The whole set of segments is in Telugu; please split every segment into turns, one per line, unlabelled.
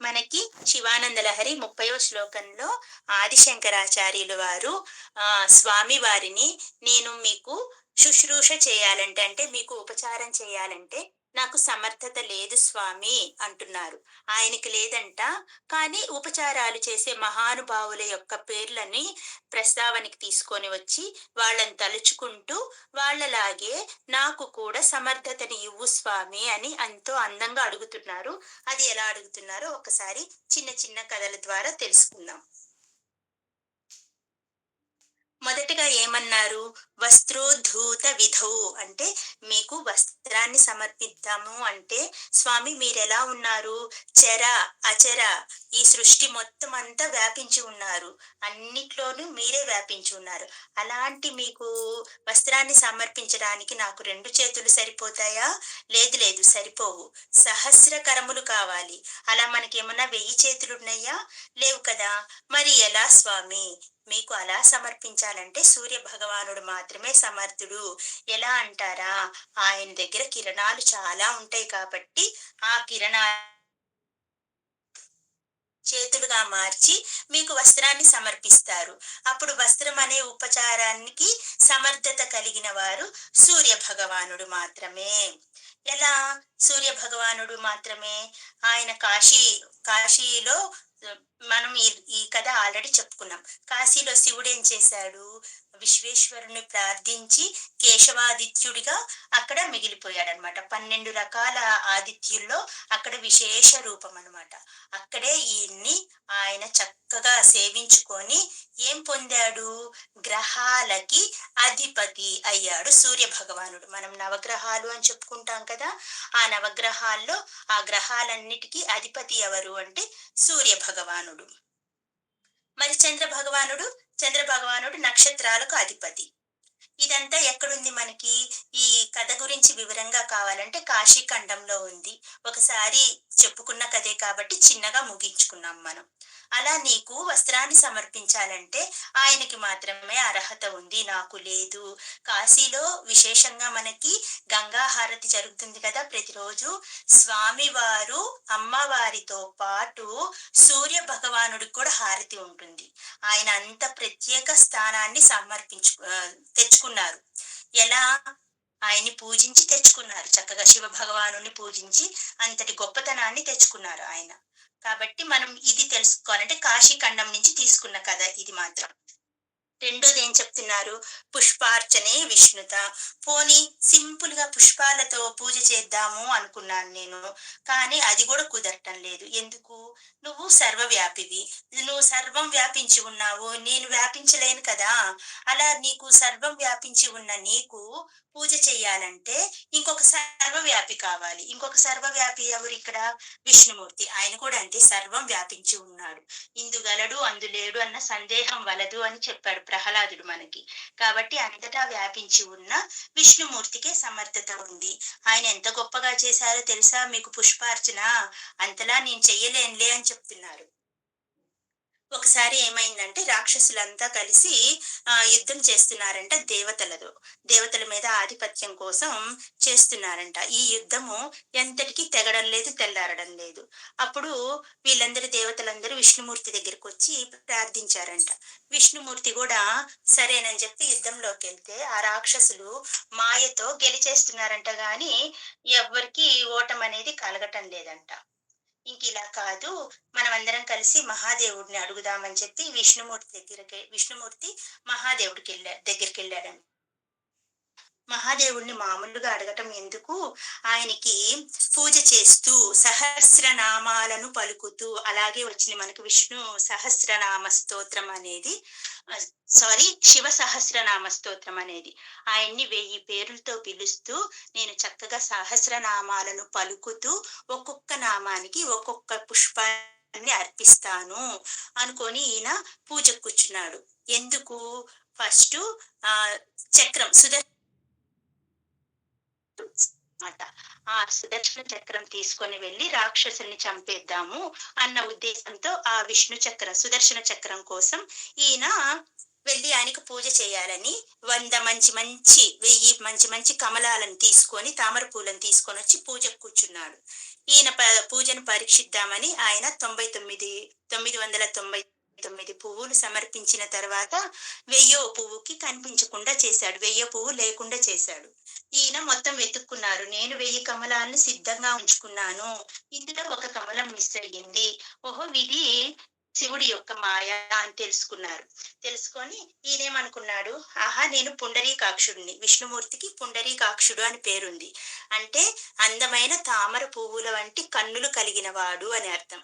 మనకి శివానంద లహరి ముప్పయో శ్లోకంలో ఆదిశంకరాచార్యులు వారు ఆ స్వామి వారిని నేను మీకు శుశ్రూష చేయాలంటే అంటే మీకు ఉపచారం చేయాలంటే నాకు సమర్థత లేదు స్వామి అంటున్నారు. ఆయనకి లేదంట. కానీ ఉపచారాలు చేసే మహానుభావుల యొక్క పేర్లని ప్రస్తావనకి తీసుకొని వచ్చి వాళ్ళని తలుచుకుంటూ వాళ్ళలాగే నాకు కూడా సమర్థతని ఇవ్వు స్వామి అని ఎంతో అందంగా అడుగుతున్నారు. అది ఎలా అడుగుతున్నారో ఒకసారి చిన్న చిన్న కథల ద్వారా తెలుసుకుందాం. మొదటగా ఏమన్నారు? వస్త్రోద్ధూత విధౌ. అంటే మీకు వస్త్రాన్ని సమర్పిద్దాము అంటే స్వామి మీరెలా ఉన్నారు? చర అచర ఈ సృష్టి మొత్తం అంతా వ్యాపించి ఉన్నారు. అన్నిట్లోనూ మీరే వ్యాపించి ఉన్నారు. అలాంటి మీకు వస్త్రాన్ని సమర్పించడానికి నాకు రెండు చేతులు సరిపోతాయా? లేదు లేదు సరిపోవు. సహస్ర కరములు కావాలి. అలా మనకేమన్నా వెయ్యి చేతులు ఉన్నాయా లేవు కదా. మరి ఎలా స్వామి? మీకు అలా సమర్పించాలంటే సూర్య భగవానుడు మాత్రమే సమర్థుడు. ఎలా అంటారా? ఆయన దగ్గర కిరణాలు చాలా ఉంటాయి కాబట్టి ఆ కిరణాలు చేతులుగా మార్చి మీకు వస్త్రాన్ని సమర్పిస్తారు. అప్పుడు వస్త్రం అనే ఉపచారానికి సమర్థత కలిగిన వారు సూర్య భగవానుడు మాత్రమే. ఎలా? సూర్య భగవానుడు మాత్రమే. ఆయన కాశీ కాశీలో మనం ఈ ఈ కథ ఆల్రెడీ చెప్పుకున్నాం. కాశీలో శివుడు ఏం చేశాడు? విశ్వేశ్వరుని ప్రార్థించి కేశవాదిత్యుడిగా అక్కడ మిగిలిపోయాడనమాట. పన్నెండు రకాల ఆదిత్యుల్లో అక్కడ విశేష రూపం అనమాట అక్కడే ఈయన్ని ఆయన చక్కగా సేవించుకొని ఏం పొందాడు? గ్రహాలకి అధిపతి అయ్యాడు సూర్య భగవానుడు మనం నవగ్రహాలు అని చెప్పుకుంటాం కదా ఆ నవగ్రహాల్లో ఆ గ్రహాలన్నిటికీ అధిపతి ఎవరు అంటే సూర్య భగవానుడు మరి చంద్ర భగవానుడు చంద్ర భగవానుడు నక్షత్రాలకు అధిపతి. ఇదంతా ఎక్కడుంది మనకి? ఈ కథ గురించి వివరంగా కావాలంటే కాశీ ఖండంలో ఉంది. ఒకసారి చెప్పుకున్న కథే కాబట్టి చిన్నగా ముగించుకున్నాం మనం. అలా నీకు వస్త్రాన్ని సమర్పించాలంటే ఆయనకి మాత్రమే అర్హత ఉంది నాకు లేదు. కాశీలో విశేషంగా మనకి గంగా హారతి జరుగుతుంది కదా ప్రతిరోజు. స్వామివారు అమ్మవారితో పాటు సూర్య భగవానుడికి కూడా హారతి ఉంటుంది. ఆయన అంత ప్రత్యేక స్థానాన్ని సమర్పించు తెచ్చుకున్నారు. ఎలా? ఆయన్ని పూజించి తెచ్చుకున్నారు. చక్కగా శివ భగవాను పూజించి అంతటి గొప్పతనాన్ని తెచ్చుకున్నారు ఆయన. కాబట్టి మనం ఇది తెలుసుకోవాలంటే కాశీ ఖండం నుంచి తీసుకున్న కథ ఇది మాత్రం. రెండోది ఏం చెప్తున్నారు? పుష్పార్చనే విష్ణుత. పోనీ సింపుల్గా పుష్పాలతో పూజ చేద్దాము అనుకున్నాను నేను. కానీ అది కూడా కుదరటం లేదు. ఎందుకు? నువ్వు సర్వవ్యాపివి. నువ్వు సర్వం వ్యాపించి ఉన్నావు. నేను వ్యాపించలేను కదా. అలా నీకు సర్వం వ్యాపించి ఉన్న నీకు పూజ చేయాలంటే ఇంకొక సర్వవ్యాపి కావాలి. ఇంకొక సర్వవ్యాపి ఎవరు ఇక్కడ? విష్ణుమూర్తి. ఆయన కూడా అంతే సర్వం వ్యాపించి ఉన్నాడు. ఇందుగలడు అందులేడు అన్న సందేహం వలదు అని చెప్పాడు ప్రహ్లాదుడు మనకి. కాబట్టి అంతటా వ్యాపించి ఉన్న విష్ణుమూర్తికే సమర్థత ఉంది. ఆయన ఎంత గొప్పగా చేశారో తెలుసా? మీకు పుష్పార్చన అంతలా నేను చెయ్యలేనులే అని చెప్తున్నారు. ఒకసారి ఏమైందంటే రాక్షసులంతా కలిసి ఆ యుద్ధం చేస్తున్నారంట దేవతలతో. దేవతల మీద ఆధిపత్యం కోసం చేస్తున్నారంట. ఈ యుద్ధము ఎంతటికి తెగడం లేదు తెల్లారడం లేదు. అప్పుడు వీళ్ళందరి దేవతలందరూ విష్ణుమూర్తి దగ్గరికి వచ్చి ప్రార్థించారంట. విష్ణుమూర్తి కూడా సరేనని చెప్పి యుద్ధంలోకి వెళ్తే ఆ రాక్షసులు మాయతో గెలిచేస్తున్నారంట గాని ఎవ్వరికి ఓటం అనేది కలగటం లేదంట. ఇంక ఇలా కాదు మనం అందరం కలిసి మహాదేవుడిని అడుగుదామని చెప్పి విష్ణుమూర్తి దగ్గరికి విష్ణుమూర్తి మహాదేవుడికి వెళ్ళా దగ్గరికి వెళ్ళాడండి. మహాదేవుణ్ణి మామూలుగా అడగటం ఎందుకు? ఆయనకి పూజ చేస్తూ సహస్రనామాలను పలుకుతూ అలాగే వచ్చింది మనకు విష్ణు సహస్రనామ స్తోత్రం అనేది. సారీ శివ సహస్రనామ స్తోత్రం అనేది. ఆయన్ని వెయ్యి పేర్లతో పిలుస్తూ నేను చక్కగా సహస్రనామాలను పలుకుతూ ఒక్కొక్క నామానికి ఒక్కొక్క పుష్పాన్ని అర్పిస్తాను అనుకొని ఈయన పూజ కూర్చున్నాడు. ఎందుకు? ఫస్ట్ ఆ చక్రం సుదర్శ అనమాట. ఆ సుదర్శన చక్రం తీసుకొని వెళ్ళి రాక్షసుల్ని చంపేద్దాము అన్న ఉద్దేశంతో ఆ విష్ణు చక్రం సుదర్శన చక్రం కోసం ఈయన వెళ్ళి ఆయనకు పూజ చేయాలని వంద మంచి మంచి వెయ్యి మంచి మంచి కమలాలను తీసుకొని తామర పూలను తీసుకొని వచ్చి పూజకు కూర్చున్నాడు. ఈయన ప- పూజను పరీక్షిద్దామని ఆయన తొంభై తొమ్మిది తొమ్మిది వందల తొంభై తొమ్మిది పువ్వులు సమర్పించిన తర్వాత వెయ్యో పువ్వుకి కనిపించకుండా చేశాడు. వెయ్యి పువ్వు లేకుండా చేశాడు. ఈయన మొత్తం వెతుక్కున్నారు. నేను వెయ్యి కమలాలను సిద్ధంగా ఉంచుకున్నాను. ఇందులో ఒక కమలం మిస్ అయ్యింది. ఓహో ఇది శివుడి యొక్క మాయ అని తెలుసుకున్నారు. తెలుసుకొని ఈయనేమనుకున్నాడు? ఆహా నేను పుండరీకాక్షుడిని. విష్ణుమూర్తికి పుండరీకాక్షుడు అని పేరుంది. అంటే అందమైన తామర పువ్వుల వంటి కన్నులు కలిగిన వాడు అని అర్థం.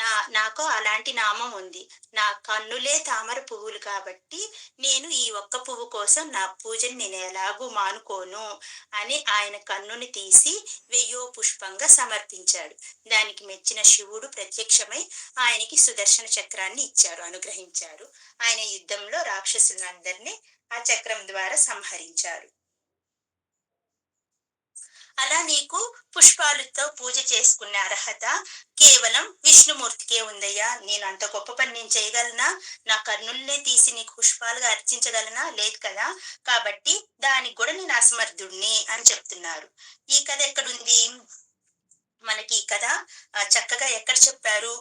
నా నాకు అలాంటి నామం ఉంది. నా కన్నులే తామర పువ్వులు కాబట్టి నేను ఈ ఒక్క పువ్వు కోసం నా పూజని నేను ఎలాగూ మానుకోను అని ఆయన కన్నుని తీసి వెయ్యో పుష్పంగా సమర్పించాడు. దానికి మెచ్చిన శివుడు ప్రత్యక్షమై ఆయనకి సుదర్శన చక్రాన్ని ఇచ్చారు అనుగ్రహించారు. ఆయన యుద్ధంలో రాక్షసులందరినీ ఆ చక్రం ద్వారా సంహరించారు. అలా నీకు పుష్పాలతో పూజ చేసుకునే అర్హత కేవలం విష్ణుమూర్తికే ఉందయ్యా. నేను అంత గొప్ప పని నేను చేయగలనా? నా కర్నుల్నే తీసి నీకు పుష్పాలుగా అర్చించగలనా? లేదు కదా. కాబట్టి దానికి కూడా నేను అసమర్థుడిని అని చెప్తున్నారు. ఈ కథ ఎక్కడుంది? మనకి ఈ కథ చక్కగా ఎక్కడ చెప్పారు?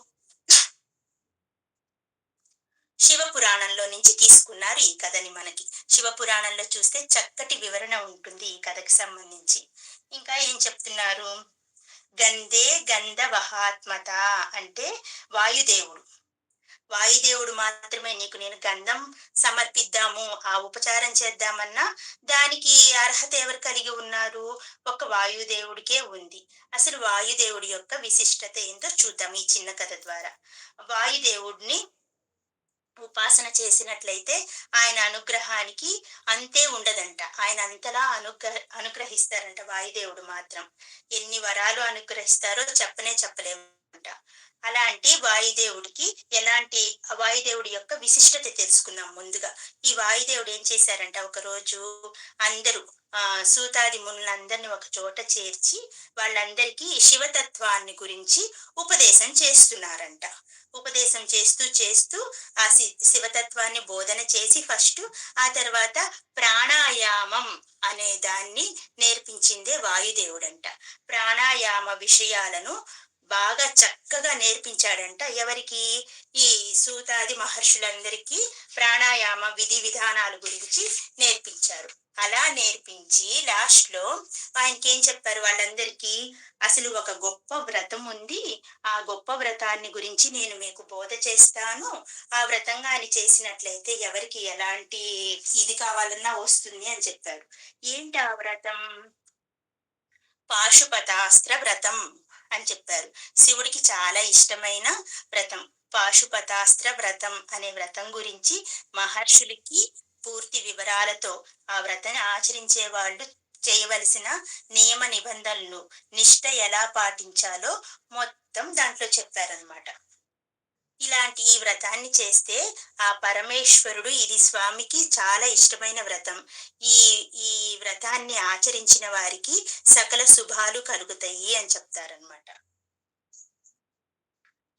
శివ పురాణంలో నుంచి తీసుకున్నారు ఈ కథని మనకి. శివపురాణంలో చూస్తే చక్కటి వివరణ ఉంటుంది ఈ కథకి సంబంధించి. ఇంకా ఏం చెప్తున్నారు? గంధే గంధ వహాత్మత అంటే వాయుదేవుడు. వాయుదేవుడు మాత్రమే నీకు నేను గంధం సమర్పిద్దాము ఆ ఉపచారం చేద్దామన్నా దానికి అర్హత ఎవరు కలిగి ఉన్నారు? ఒక వాయుదేవుడికే ఉంది. అసలు వాయుదేవుడి యొక్క విశిష్టత ఏంటో చూద్దాం ఈ చిన్న కథ ద్వారా. వాయుదేవుడిని ఉపాసన చేసినట్లయితే ఆయన అనుగ్రహానికి అంతే ఉండదంట. ఆయన అంతలా అనుగ్రహ అనుగ్రహిస్తారంట వాయుదేవుడు మాత్రం. ఎన్ని వరాలు అనుగ్రహిస్తారో చెప్పనే చెప్పలేమంట. అలాంటి వాయుదేవుడికి ఎలాంటి వాయుదేవుడి యొక్క విశిష్టత తెలుసుకుందాం ముందుగా. ఈ వాయుదేవుడు ఏం చేశారంట? ఒక రోజు అందరూ ఆ సూతాది మునులందరినీ ఒక చోట చేర్చి వాళ్ళందరికీ శివతత్వాన్ని గురించి ఉపదేశం చేస్తున్నారంట. ఉపదేశం చేస్తూ చేస్తూ ఆ శి- శివతత్వాన్ని బోధన చేసి ఫస్ట్ ఆ తర్వాత ప్రాణాయామం అనే దాన్ని నేర్పించిందే వాయుదేవుడంట. ప్రాణాయామ విషయాలను బాగా చక్కగా నేర్పించాడంట ఎవరికి? ఈ సూతాది మహర్షులందరికీ ప్రాణాయామ విధి విధానాల గురించి నేర్పించారు. అలా నేర్పించి లాస్ట్లో ఆయనకి ఏం చెప్పారు వాళ్ళందరికీ? అసలు ఒక గొప్ప వ్రతం ఉంది. ఆ గొప్ప వ్రతాన్ని గురించి నేను మీకు బోధ చేస్తాను. ఆ వ్రతంగా అని చేసినట్లయితే ఎవరికి ఎలాంటి ఇది కావాలన్నా వస్తుంది అని చెప్పారు ఏంటి ఆ వ్రతం? పాశుపతాస్త్ర వ్రతం. అని చెప్పారు శివుడికి చాలా ఇష్టమైన వ్రతం. పాశుపతాస్త్ర వ్రతం అనే వ్రతం గురించి మహర్షులకి పూర్తి వివరాలతో ఆ వ్రతం ఆచరించే వాళ్ళు చేయవలసిన నియమ నిబంధనలు నిష్ట ఎలా పాటించాలో మొత్తం దాంట్లో చెప్పారనమాట ఇలాంటి ఈ వ్రతాన్ని చేస్తే ఆ పరమేశ్వరుడు ఇది స్వామికి చాలా ఇష్టమైన వ్రతం. ఈ ఈ వ్రతాన్ని ఆచరించిన వారికి సకల శుభాలు కలుగుతాయి అని చెప్తారనమాట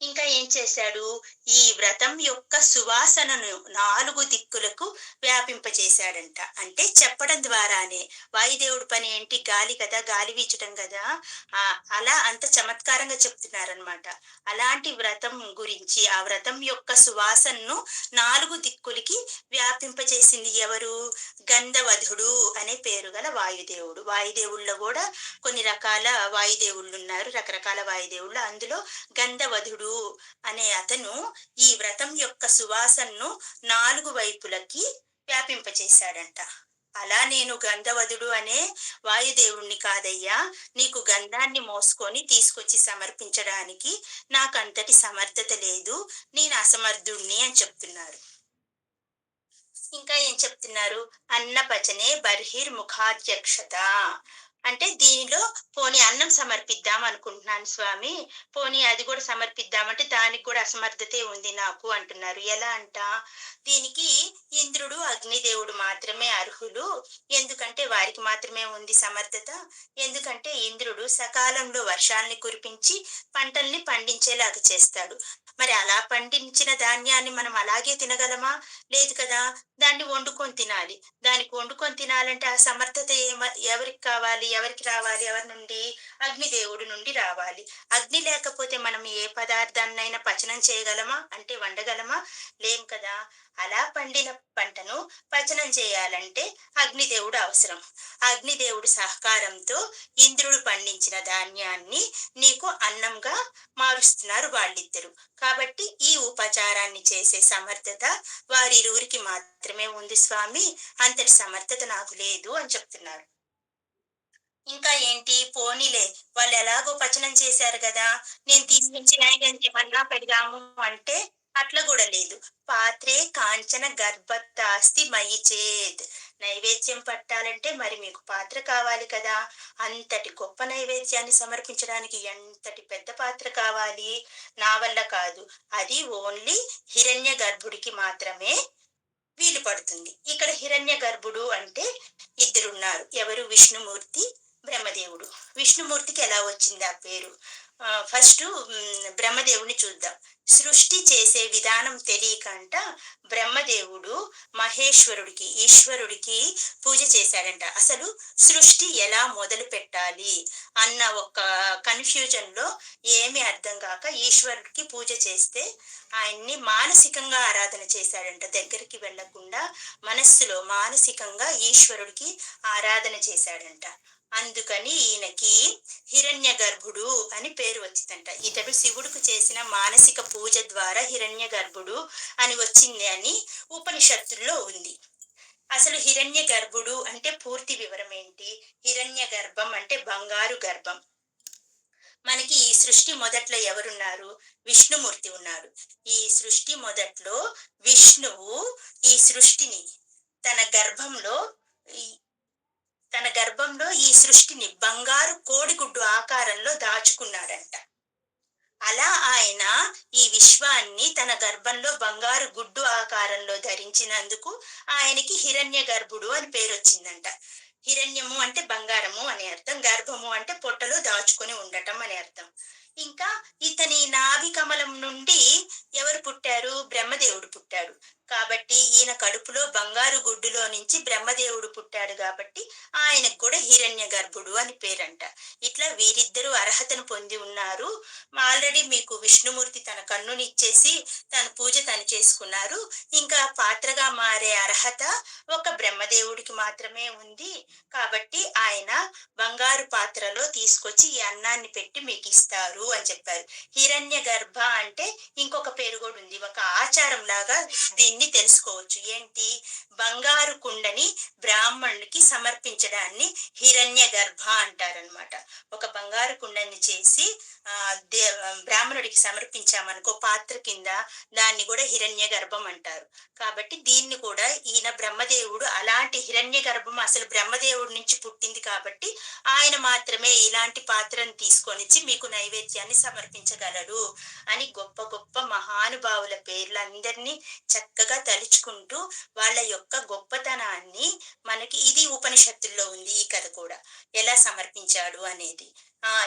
ఇంకా ఏం చేశాడు? ఈ వ్రతం యొక్క సువాసనను నాలుగు దిక్కులకు వ్యాపింపజేశాడంట. అంటే చెప్పడం ద్వారానే. వాయుదేవుడి పని ఏంటి? గాలి కదా గాలి వీచడం కదా. ఆ అలా అంత చమత్కారంగా చెప్తున్నారనమాట అలాంటి వ్రతం గురించి ఆ వ్రతం యొక్క సువాసనను నాలుగు దిక్కులకి వ్యాపింపజేసింది ఎవరు? గంధవధుడు అనే పేరు గల వాయుదేవుడు. వాయుదేవుల్లో కూడా కొన్ని రకాల వాయుదేవుళ్ళు ఉన్నారు. రకరకాల వాయుదేవుళ్ళు. అందులో గంధవధుడు అనే అతను ఈ వ్రతం యొక్క సువాసనను నాలుగు వైపులకి వ్యాపింపచేశాడంట. అలా నేను గంధవధుడు అనే వాయుదేవుణ్ణి కాదయ్యా. నీకు గంధాన్ని మోసుకొని తీసుకొచ్చి సమర్పించడానికి నాకంతటి సమర్థత లేదు. నేను అసమర్థుణ్ణి అని చెప్తున్నారు. ఇంకా ఏం చెప్తున్నారు? అన్నపచనే బర్హిర్ ముఖాధ్యక్షత. అంటే దీనిలో పోనీ అన్నం సమర్పిద్దాం అనుకుంటున్నాను స్వామి. పోనీ అది కూడా సమర్పిద్దామంటే దానికి కూడా అసమర్థతే ఉంది నాకు అంటున్నారు. ఎలా అంట? దీనికి ఇంద్రుడు అగ్నిదేవుడు మాత్రమే అర్హులు. ఎందుకంటే వారికి మాత్రమే ఉంది సమర్థత. ఎందుకంటే ఇంద్రుడు సకాలంలో వర్షాల్ని కురిపించి పంటల్ని పండించేలాగా చేస్తాడు. మరి అలా పండించిన ధాన్యాన్ని మనం అలాగే తినగలమా? లేదు కదా. దాన్ని వండుకొని తినాలి. దానికి వండుకొని తినాలంటే ఆ సమర్థత ఏమ- ఎవరికి కావాలి? ఎవరికి రావాలి? ఎవరి నుండి? అగ్నిదేవుడి నుండి రావాలి. అగ్ని లేకపోతే మనం ఏ పదార్థాన్నైనా పచనం చేయగలమా? అంటే వండగలమా? లేం కదా. అలా పండిన పంటను పచనం చేయాలంటే అగ్నిదేవుడు అవసరం. అగ్నిదేవుడు సహకారంతో ఇంద్రుడు పండించిన ధాన్యాన్ని నీకు అన్నంగా మారుస్తున్నారు వాళ్ళిద్దరు. కాబట్టి ఈ ఉపచారాన్ని చేసే సమర్థత వారిరువురికి మాత్రమే ఉంది స్వామి. అంతటి సమర్థత నాకు లేదు అని చెప్తున్నారు. ఇంకా ఏంటి? పోనీలే. వాళ్ళు ఎలాగో పచనం చేశారు కదా. నేను తీసుకొచ్చి ఏమన్నా పెడదాము అంటే అట్లా కూడా లేదు. పాత్రే కాంచన గర్భతాస్తి మయి చేద్. నైవేద్యం పట్టాలంటే మరి మీకు పాత్ర కావాలి కదా. అంతటి గొప్ప నైవేద్యాన్ని సమర్పించడానికి ఎంతటి పెద్ద పాత్ర కావాలి? నా వల్ల కాదు. అది ఓన్లీ హిరణ్య గర్భుడికి మాత్రమే వీలు పడుతుంది. ఇక్కడ హిరణ్య గర్భుడు అంటే ఇద్దరున్నారు. ఎవరు? విష్ణుమూర్తి బ్రహ్మదేవుడు. విష్ణుమూర్తికి ఎలా వచ్చింది ఆ పేరు? ఫస్ట్ బ్రహ్మదేవుని చూద్దాం. సృష్టి చేసే విధానం తెలియకంట బ్రహ్మదేవుడు మహేశ్వరుడికి ఈశ్వరుడికి పూజ చేశాడంట. అసలు సృష్టి ఎలా మొదలు పెట్టాలి అన్న ఒక కన్ఫ్యూజన్లో ఏమి ఏమీ అర్థం కాక ఈశ్వరుడికి పూజ చేస్తే ఆయన్ని మానసికంగా ఆరాధన చేశాడంట. దగ్గరికి వెళ్ళకుండా మనస్సులో మానసికంగా ఈశ్వరుడికి ఆరాధన చేశాడంట. అందుకని ఈయనకి హిరణ్య గర్భుడు అని పేరు వచ్చిందంట. ఇతడు శివుడికి చేసిన మానసిక పూజ ద్వారా హిరణ్య గర్భుడు అని వచ్చింది అని ఉపనిషత్తుల్లో ఉంది. అసలు హిరణ్య గర్భుడు అంటే పూర్తి వివరం ఏంటి? హిరణ్య గర్భం అంటే బంగారు గర్భం. మనకి ఈ సృష్టి మొదట్లో ఎవరున్నారు? విష్ణుమూర్తి ఉన్నాడు ఈ సృష్టి మొదట్లో విష్ణువు ఈ సృష్టిని తన గర్భంలో తన గర్భంలో ఈ సృష్టిని బంగారు కోడిగుడ్డు ఆకారంలో దాచుకున్నాడంట. అలా ఆయన ఈ విశ్వాన్ని తన గర్భంలో బంగారు గుడ్డు ఆకారంలో ధరించినందుకు ఆయనకి హిరణ్య గర్భుడు అని పేరు వచ్చిందంట హిరణ్యము అంటే బంగారము అని అర్థం గర్భము అంటే పొట్టలో దాచుకొని ఉండటం అని అర్థం. ఇంకా ఇతని నాభి కమలం నుండి ఎవరు పుట్టారు? బ్రహ్మదేవుడు పుట్టాడు. కాబట్టి ఈయన కడుపులో బంగారు గుడ్డులో నుంచి బ్రహ్మదేవుడు పుట్టాడు కాబట్టి ఆయనకు కూడా హిరణ్య గర్భుడు అని పేరంట. ఇట్లా వీరిద్దరూ అర్హతను పొంది ఉన్నారు. ఆల్రెడీ మీకు విష్ణుమూర్తి తన కన్నుని ఇచ్చేసి తన పూజ తను చేసుకున్నారు. ఇంకా పాత్రగా మారే అర్హత ఒక బ్రహ్మదేవుడికి మాత్రమే ఉంది. కాబట్టి ఆయన బంగారు పాత్రలో తీసుకొచ్చి ఈ అన్నాన్ని పెట్టి మీకు ఇస్తారు. అని చెప్పారు. హిరణ్య గర్భ అంటే ఇంకొక పేరు కూడా ఉంది. ఒక ఆచారం లాగా దీన్ని తెలుసుకోవచ్చు. ఏంటి? బంగారు కుండని బ్రాహ్మణుడికి సమర్పించడాన్ని హిరణ్య గర్భ అంటారనమాట ఒక బంగారు కుండని చేసి ఆ దే బ్రాహ్మణుడికి సమర్పించామనుకో పాత్ర కింద దాన్ని కూడా హిరణ్య గర్భం అంటారు. కాబట్టి దీన్ని కూడా ఈయన బ్రహ్మదేవుడు అలాంటి హిరణ్య గర్భం అసలు బ్రహ్మదేవుడి నుంచి పుట్టింది కాబట్టి ఆయన మాత్రమే ఇలాంటి పాత్రను తీసుకొని మీకు నైవేద్యం నైవేద్యాన్ని సమర్పించగలడు అని గొప్ప గొప్ప మహానుభావుల పేర్లందరినీ చక్కగా తలుచుకుంటూ వాళ్ళ యొక్క గొప్పతనాన్ని మనకి ఇది ఉపనిషత్తుల్లో ఉంది ఈ కథ కూడా. ఎలా సమర్పించాడు అనేది.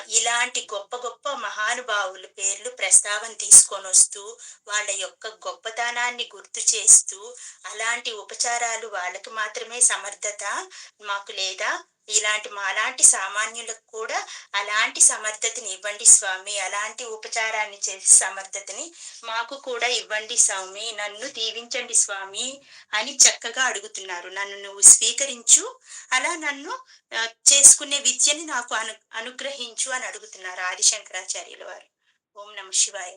ఇలాంటి గొప్ప గొప్ప మహానుభావుల పేర్లు ప్రస్తావన తీసుకొని వస్తూ వాళ్ళ యొక్క గొప్పతనాన్ని గుర్తు చేస్తూ అలాంటి ఉపచారాలు వాళ్ళకి మాత్రమే సమర్థత మాకు లేదా? ఇలాంటి మాలాంటి సామాన్యులకు కూడా అలాంటి సమర్థతని ఇవ్వండి స్వామి అలాంటి ఉపచారాన్ని చేసి సమర్థతని మాకు కూడా ఇవ్వండి స్వామి నన్ను దీవించండి స్వామి అని చక్కగా అడుగుతున్నారు. నన్ను నువ్వు స్వీకరించు అలా నన్ను చేసుకునే విద్యని నాకు అను అనుగ్రహించు అని అడుగుతున్నారు ఆదిశంకరాచార్యుల వారు. ఓం నమ శివాయ.